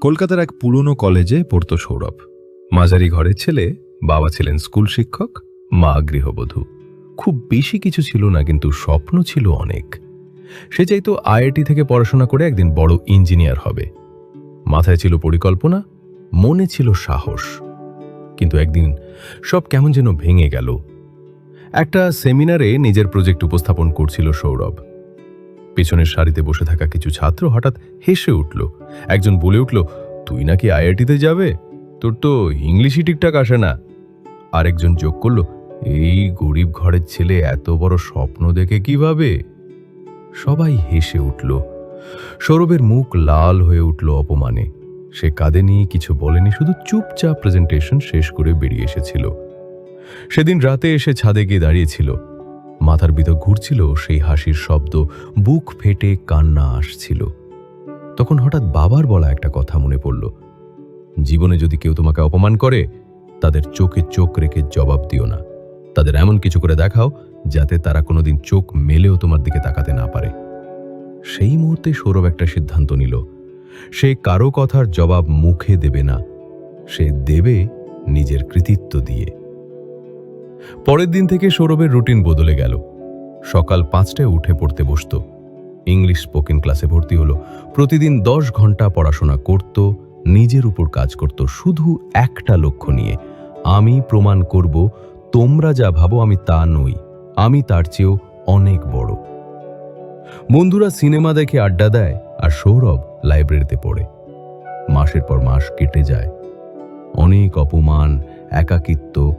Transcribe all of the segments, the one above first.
কলকাতার এক পুরনো কলেজে পড়তো সৌরভ। মাঝারি ঘরের ছেলে, বাবা ছিলেন স্কুল শিক্ষক, মা গৃহবধূ। খুব বেশি কিছু ছিল না, কিন্তু স্বপ্ন ছিল অনেক। সে চাইতো আইআইটি থেকে পড়াশোনা করে একদিন বড় ইঞ্জিনিয়ার হবে। মাথায় ছিল পরিকল্পনা, মনে ছিল সাহস। কিন্তু একদিন সব কেমন যেন ভেঙে গেল। একটা সেমিনারে নিজের প্রজেক্ট উপস্থাপন করছিল সৌরভ। পেছনের সারিতে বসে থাকা কিছু ছাত্র হঠাৎ হেসে উঠল। একজন বলে উঠল, তুই নাকি আইআইটিতে যাবে? তোর তো ইংলিশই ঠিকঠাক আসে না। আরেকজন যোগ করল, এই গরিব ঘরের ছেলে এত বড় স্বপ্ন দেখে কীভাবে? সবাই হেসে উঠল। সৌরভের মুখ লাল হয়ে উঠল অপমানে। সে কাঁদে নিয়ে কিছু বলেনি, শুধু চুপচাপ প্রেজেন্টেশন শেষ করে বেরিয়ে এসেছিল। সেদিন রাতে এসে ছাদে গিয়ে দাঁড়িয়েছিল। মাথার ভিতর ঘুরছিল, সেই হাসির শব্দ বুক ফেটে কান্না আসছিল। তখন হঠাৎ বাবার বলা একটা কথা মনে পড়ল। জীবনে যদি কেউ তোমাকে অপমান করে, তাদের চোখে চোখ রেখে জবাব দিও না। তাদের এমন কিছু করে দেখাও, যাতে তারা কোনোদিন চোখ মেলেও তোমার দিকে তাকাতে না পারে। সেই মুহূর্তে সৌরভ একটা সিদ্ধান্ত নিল। সে কারও কথার জবাব মুখে দেবে না। সে দেবে নিজের কৃতিত্ব দিয়ে। পরের দিন থেকে সৌরভের রুটিন বদলে গেল। সকাল পাঁচটায় উঠে পড়তে বসতো। ইংলিশ স্পোকেন ক্লাসে ভর্তি হলো। প্রতিদিন দশ ঘণ্টা পড়াশোনা করত, নিজের উপর কাজ করত, শুধু একটা লক্ষ্য নিয়ে। আমি প্রমাণ করব, তোমরা যা ভাবো আমি তা নই, আমি তার চেয়েও অনেক বড়। বন্ধুরা সিনেমা দেখে আড্ডা দেয় আর সৌরভ লাইব্রেরিতে পড়ে। মাসের পর মাস কেটে যায়। অনেক অপমান, একাকিত্ব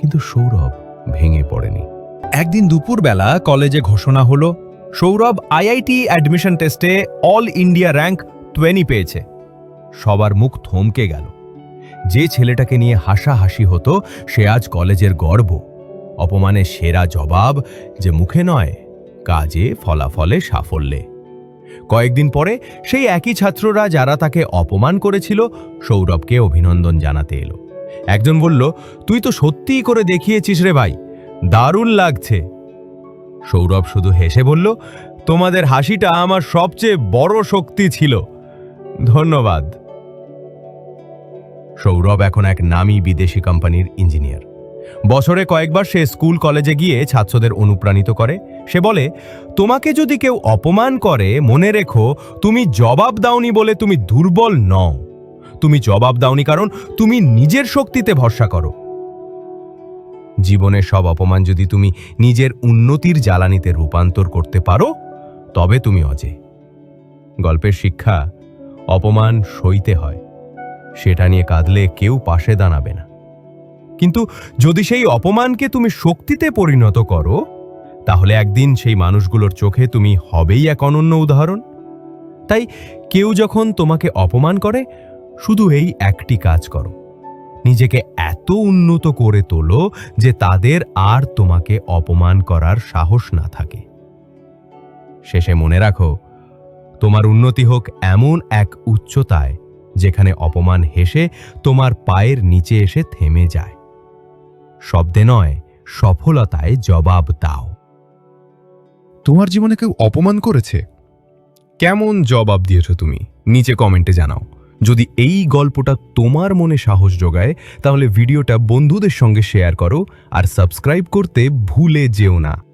কিন্তু সৌরভ ভেঙে পড়েনি। একদিন দুপুরবেলা কলেজে ঘোষণা হলো, সৌরভ আইআইটি অ্যাডমিশন টেস্টে অল ইন্ডিয়া র্যাঙ্ক টোয়েনি পেয়েছে। সবার মুখ থমকে গেল। যে ছেলেটাকে নিয়ে হাসাহাসি হতো, সে আজ কলেজের গর্ব। অপমানে সেরা জবাব যে মুখে নয়, কাজে ফলাফলে সাফল্যে। কয়েকদিন পরে সেই একই ছাত্ররা যারা তাকে অপমান করেছিল, সৌরভকে অভিনন্দন জানাতে এলো। একজন বলল, তুই তো সত্যিই করে দেখিয়েছিস রে ভাই, দারুণ লাগছে। সৌরভ শুধু হেসে বলল, তোমাদের হাসিটা আমার সবচেয়ে বড় শক্তি ছিল। ধন্যবাদ। সৌরভ এখন এক নামী বিদেশি কোম্পানির ইঞ্জিনিয়ার। বছরে কয়েকবার সে স্কুল কলেজে গিয়ে ছাত্রদের অনুপ্রাণিত করে। সে বলে, তোমাকে যদি কেউ অপমান করে, মনে রেখো, তুমি জবাব দাওনি বলে তুমি দুর্বল নও। তুমি জবাব দাওনি কারণ তুমি নিজের শক্তিতে ভরসা করো। জীবনের সব অপমান যদি তুমি নিজের উন্নতির জ্বালানিতে রূপান্তর করতে পারো, তবে তুমি অজে গল্পের শিক্ষা, অপমান সইতে হয়, সেটা নিয়ে কাঁদলে কেউ পাশে দাঁড়াবে না। কিন্তু যদি সেই অপমানকে তুমি শক্তিতে পরিণত করো, তাহলে একদিন সেই মানুষগুলোর চোখে তুমি হবেই এক অনন্য উদাহরণ। তাই কেউ যখন তোমাকে অপমান করে শুধু এই একটি কাজ করো। নিজেকে এত উন্নত করে তোলো যে তাদের আর তোমাকে অপমান করার সাহস না থাকে। শেষে মনে রাখো, তোমার উন্নতি হোক এমন এক উচ্চতায় যেখানে অপমান হেসে তোমার পায়ের নিচে এসে থেমে যায়। শব্দে নয়, সফলতায় জবাব দাও। তোমার জীবনে কেউ অপমান করেছে? কেমন জবাব দিয়েছ তুমি? নিচে কমেন্টে জানাও। যদি এই গল্পটা তোমার মনে সাহস যোগায় তাহলে ভিডিওটা বন্ধুদের সঙ্গে শেয়ার করো আর সাবস্ক্রাইব করতে ভুলে যেও না।